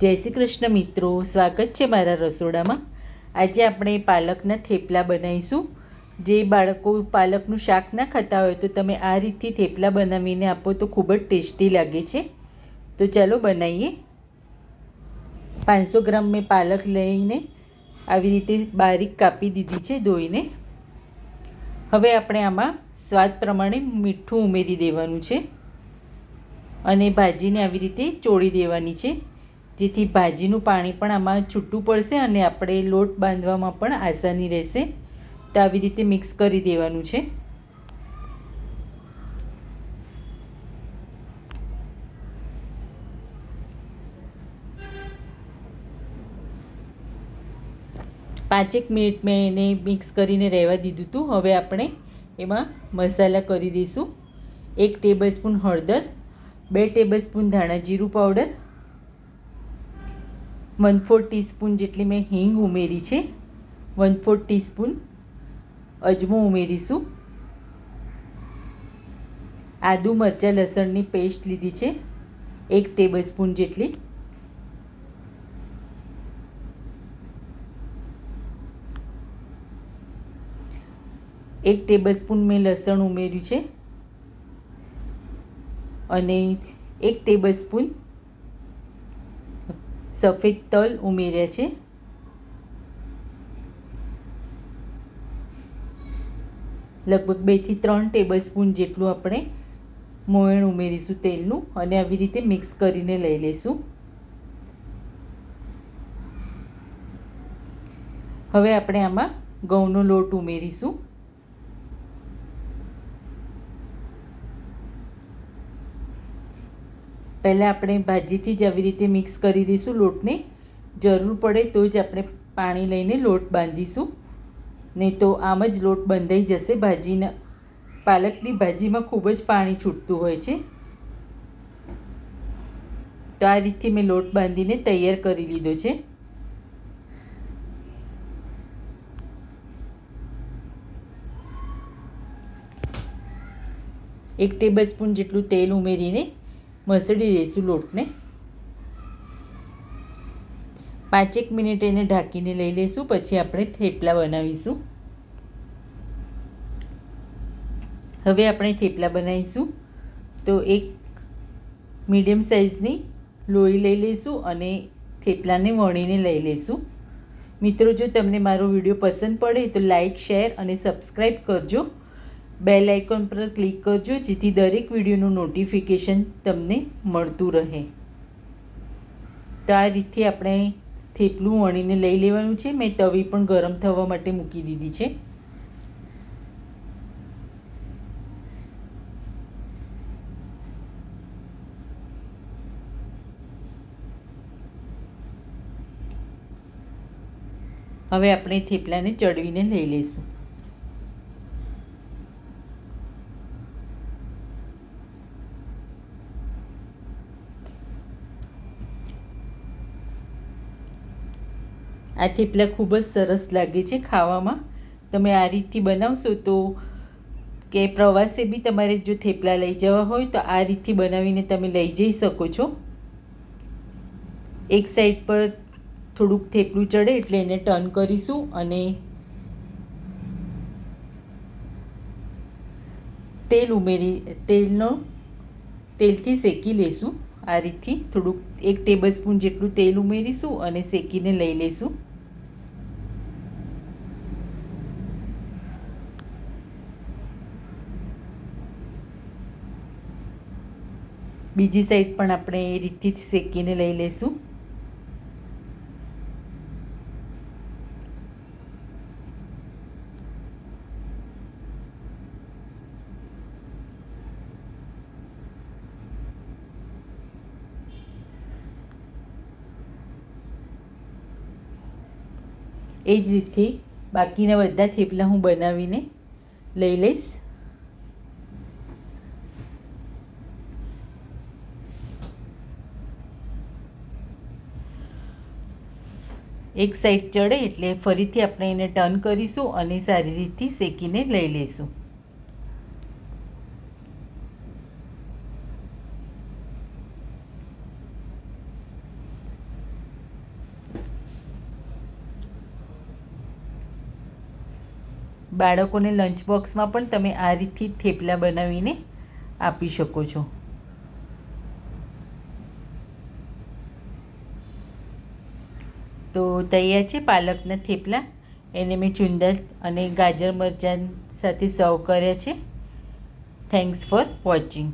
જય શ્રી કૃષ્ણ મિત્રો, સ્વાગત છે મારા રસોડામાં. આજે આપણે પાલકના થેપલા બનાવીશું. જે બાળકો પાલકનું શાક ના ખાતા હોય તો તમે આ રીતથી થેપલા બનાવીને આપો તો ખૂબ જ ટેસ્ટી લાગે છે. તો ચાલો બનાવીએ. પાંચસો ગ્રામ મેં પાલક લઈને આવી રીતે બારીક કાપી દીધી છે ધોઈને. હવે આપણે આમાં સ્વાદ પ્રમાણે મીઠું ઉમેરી દેવાનું છે. અને ભાજીને આવી રીતે ચોળી દેવાની છે. જેથી ભાજીનું પાણી પણ આમાં છૂટું પડશે અને આપણે લોટ બાંધવામાં પણ આસાની રહેશે. તો આવી રીતે મિક્સ કરી દેવાનું છે. પાંચેક મિનિટ મેં એને મિક્સ કરીને રહેવા દીધું હતું. હવે આપણે એમાં મસાલા કરી દઈશું. એક ટેબલ સ્પૂન હળદર, બે ટેબલ સ્પૂન ધાણા જીરું પાવડર વન ફોર ટીસ્પૂન જેટલી મેં હિંગ ઉમેરી છે. વન ફોર ટીસ્પૂન અજમો ઉમેરીશું. આદુ મરચાં લસણની પેસ્ટ લીધી છે. એક ટેબલસ્પૂન જેટલી. એક ટેબલસ્પૂન મેં લસણ ઉમેર્યું છે. અને એક ટેબલસ્પૂન સ્પૂન સફેદ તલ ઉમેર્યા છે. લગભગ બેથી ત્રણ ટેબલ સ્પૂન જેટલું આપણે મોયણ ઉમેરીશું તેલનું અને આવી રીતે મિક્સ કરીને લઈ લઈશું. હવે આપણે આમાં ઘઉંનો લોટ ઉમેરીશું. પહેલાં આપણે ભાજીથી જ આવી રીતે મિક્સ કરી દઈશું લોટને. જરૂર પડે તો જ આપણે પાણી લઈને લોટ બાંધીશું. નહીં તો આમ જ લોટ બંધાઈ જશે. ભાજીના, પાલકની ભાજીમાં ખૂબ જ પાણી છૂટતું હોય છે. તો આ રીતથી મેં લોટ બાંધીને તૈયાર કરી લીધો છે. એક ટેબલ સ્પૂન જેટલું તેલ ઉમેરીને મસળી લઈશું લોટને. પાંચેક મિનિટ એને ઢાંકીને લઈ લઈશું, પછી આપણે થેપલા બનાવીશું. હવે આપણે થેપલા બનાવીશું. તો એક મીડિયમ સાઇઝની લોહી લઈ લઈશું અને થેપલાને વણીને લઈ લઈશું. મિત્રો, જો તમને મારો વીડિયો પસંદ પડે તો લાઇક શેર અને સબસ્ક્રાઈબ કરજો. બેલ આઇકોન પર ક્લિક કરજો, જેથી દરેક વિડીયોનું નોટિફિકેશન તમને મળતું રહે. તો આ રીતથી આપણે થેપલું વણીને લઈ લેવાનું છે. મેં તવી પણ ગરમ થવા માટે મૂકી દીધી છે. હવે આપણે થેપલાને ચડવીને લઈ લઈશું. આ થેપલા ખૂબ જ સરસ લાગે છે ખાવામાં. તમે આ રીતથી બનાવશો તો કે પ્રવાસે બી તમારે જો થેપલા લઈ જવા હોય તો આ રીતથી બનાવીને તમે લઈ જઈ શકો છો. એક સાઈડ પર થોડુંક થેપલું ચડે એટલે એને ટર્ન કરીશું અને તેલ ઉમેરી, તેલનો, તેલથી શેકી લઈશું આ રીતથી. થોડુંક એક ટેબલ સ્પૂન જેટલું તેલ ઉમેરીશું અને શેકીને લઈ લઈશું બીજી સાઈડ પણ આપણે એ રીતથી શેકીને લઈ લઈશું. એ જ રીતથી બાકીના બધા થેપલા હું બનાવીને લઈ લઈશ. એક સાઈડ ચડે એટલે ફરીથી આપણે એને ટર્ન કરીશું અને સારી રીતથી શેકીને લઈ લઈશું. બાળકોને લંચ બોક્સમાં પણ તમે આ રીતથી થેપલા બનાવીને આપી શકો છો. તો તૈયાર છે પાલકના થેપલા. એને મેં ચુંદર અને ગાજર મરચાં સાથે સર્વ કર્યા છે. Thanks for watching